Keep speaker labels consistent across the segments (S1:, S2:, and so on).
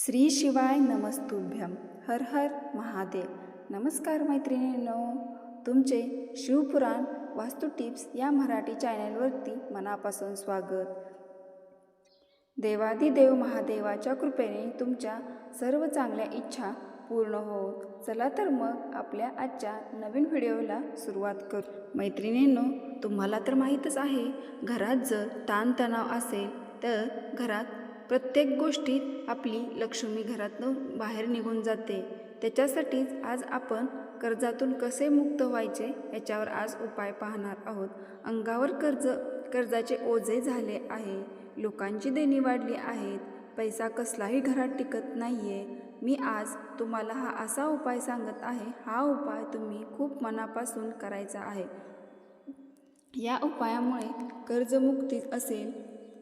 S1: श्री शिवाय नमस्तुभ्यम हर हर महादेव. नमस्कार मैत्रिणींनो. तुमचे शिवपुराण वास्तू टिप्स या मराठी चॅनलवरती मनापासून स्वागत. देवादिदेव महादेवाच्या कृपेने तुमच्या सर्व चांगल्या इच्छा पूर्ण हो चला तर मग आपल्या आजच्या नवीन व्हिडिओला सुरुवात करू. मैत्रिणींनो तुम्हाला तर माहीतच आहे घरात जर ताणतणाव असेल तर घरात प्रत्येक गोष्टीत आपली लक्ष्मी घरातून बाहेर निघून जाते. त्याच्यासाठीच आज आपण कर्जातून कसे मुक्त व्हायचे याच्यावर आज उपाय पाहणार आहोत. अंगावर कर्ज कर्जाचे ओझे झाले आहे. लोकांची देणी वाढली आहेत. पैसा कसलाही घरात टिकत नाही आहे मी आज तुम्हाला हा असा उपाय सांगत आहे. हा उपाय तुम्ही खूप मनापासून करायचा आहे. या उपायामुळे कर्जमुक्ती असेल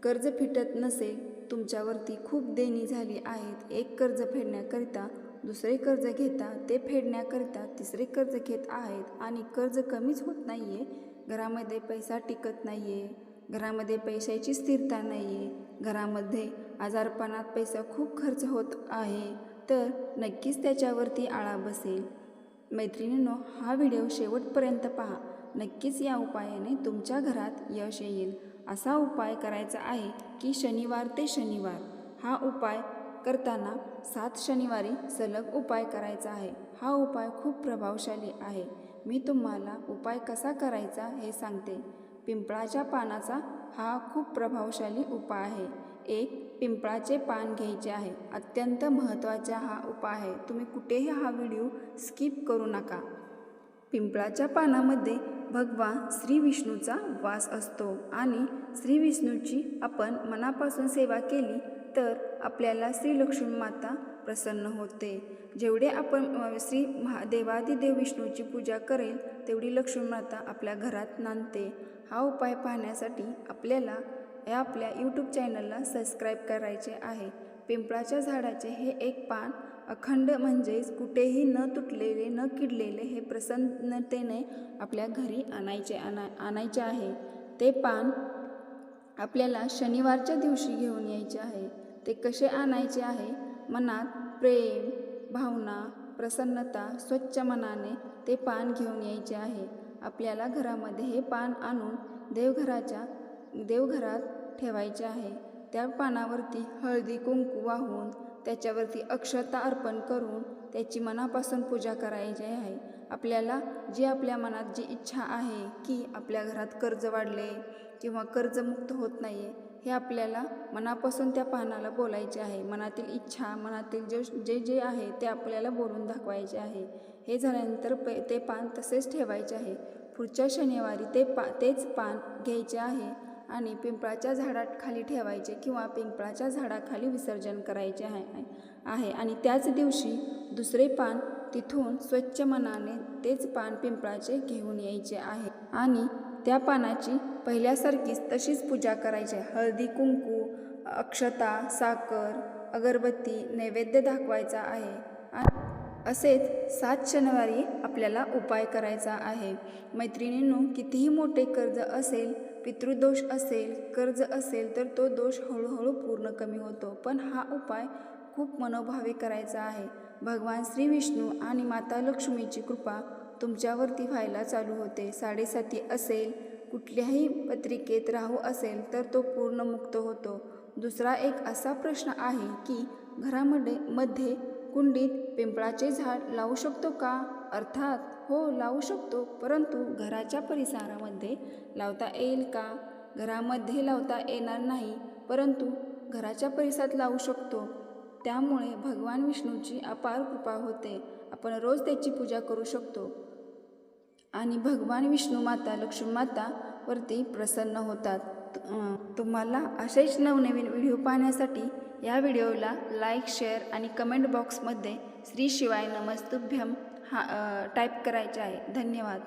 S1: कर्ज फिटत नसेल तुमच्यावरती खूप देणी झाली आहेत. एक कर्ज फेडण्याकरिता दुसरे कर्ज घेता ते फेडण्याकरिता तिसरे कर्ज घेत आहेत. आणि कर्ज कमीच होत नाही आहे घरामध्ये पैसा टिकत नाही आहे घरामध्ये पैशाची स्थिरता नाही आहे घरामध्ये आजारपणात पैसा खूप खर्च होत आहे. तर नक्कीच त्याच्यावरती आळा बसेल. मैत्रिणींनो हा व्हिडिओ शेवटपर्यंत पहा. नक्कीच या उपायाने तुमच्या घरात यश येईल. असा उपाय करायचा आहे की शनिवार ते शनिवार. हा उपाय करताना सात शनिवारी सलग उपाय करायचा आहे. हा उपाय खूप प्रभावशाली आहे. मी तुम्हाला उपाय कसा करायचा हे सांगते. पिंपळाच्या पानाचा हा खूप प्रभावशाली उपाय आहे. एक पिंपळाचे पान घ्यायचे आहे. अत्यंत महत्त्वाचा हा उपाय आहे. तुम्ही कुठेही हा व्हिडिओ स्किप करू नका. पिंपळाच्या पानामध्ये भगवान श्री विष्णूचा वास असतो आणि श्री विष्णूची आपण मनापासून सेवा केली तर आपल्याला श्री लक्ष्मी माता प्रसन्न होते. जेवढे आपण श्री महादेवादिदेव विष्णूची पूजा करेल तेवढी लक्ष्मी माता आपल्या घरात नांदते. हा उपाय पाहण्यासाठी आपल्याला या आपल्या यूट्यूब चॅनलला सबस्क्राईब करायचे आहे. पिंपळाच्या झाडाचे हे एक पान अखंड म्हणजेच कुठेही न तुटलेले न किडलेले हे प्रसन्नतेने आपल्या घरी आणायचे आणा आणायचे आहे. ते पान आपल्याला शनिवारच्या दिवशी घेऊन यायचे आहे. ते कसे आणायचे आहे? मनात प्रेम भावना प्रसन्नता स्वच्छ मनाने ते पान घेऊन यायचे आहे. आपल्याला घरामध्ये हे पान आणून देवघराच्या देवघरात ठेवायचे आहे. त्या पानावरती हळदी कुंकू वाहून त्याच्यावरती अक्षता अर्पण करून त्याची मनापासून पूजा करायची आहे. आपल्याला जी आपल्या मनात जी इच्छा आहे की आपल्या घरात कर्ज वाढले किंवा कर्जमुक्त होत नाही आहे हे आपल्याला मनापासून त्या पानाला बोलायचे आहे. मनातील इच्छा मनातील जे जे जे आहे ते आपल्याला बोलून दाखवायचे आहे. हे झाल्यानंतर पे ते पान तसेच ठेवायचे आहे. पुढच्या शनिवारी ते पा तेच पान घ्यायचे आहे. आणि पिंपळाच्या झाडात खाली ठेवायचे किंवा पिंपळाच्या झाडाखाली विसर्जन करायचे आहे आहे. आणि त्याच दिवशी दुसरे पान तिथून स्वच्छ मनाने तेच पान पिंपळाचे घेऊन यायचे आहे. आणि त्या पानाची पहिल्यासारखीच तशीच पूजा करायची. हळदी कुंकू अक्षता साखर अगरबत्ती नैवेद्य दाखवायचा आहे. आणि असेच सात शनिवारी आपल्याला उपाय करायचा आहे. मैत्रिणींनो कितीही मोठे कर्ज असेल पितृदोष असेल कर्ज असेल तर तो दोष हळूहळू पूर्ण कमी होतो. पण हा उपाय खूप मनोभावे करायचा आहे. भगवान श्री विष्णू आणि माता लक्ष्मीची कृपा तुमच्यावरती व्हायला चालू होते. साडेसाती असेल कुठल्याही पत्रिकेत राहू असेल तर तो पूर्ण मुक्त होतो. दुसरा एक असा प्रश्न आहे की घरामध्ये मध्ये कुंडीत पिंपळाचे झाड लावू शकतो का? अर्थात हो लावू शकतो. परंतु घराच्या परिसरामध्ये लावता येईल का? घरामध्ये लावता येणार नाही परंतु घराच्या परिसरात लावू शकतो. त्यामुळे भगवान विष्णूची अपार कृपा होते. आपण रोज त्याची पूजा करू शकतो. आणि भगवान विष्णू माता लक्ष्मी माता वरती प्रसन्न होतात. तुम्हाला असेच नवनवीन व्हिडिओ पाहण्यासाठी या व्हिडिओला लाईक शेअर आणि कमेंट बॉक्समध्ये श्री शिवाय नमस्तुभ्यम हा टाईप करायचे आहे. धन्यवाद.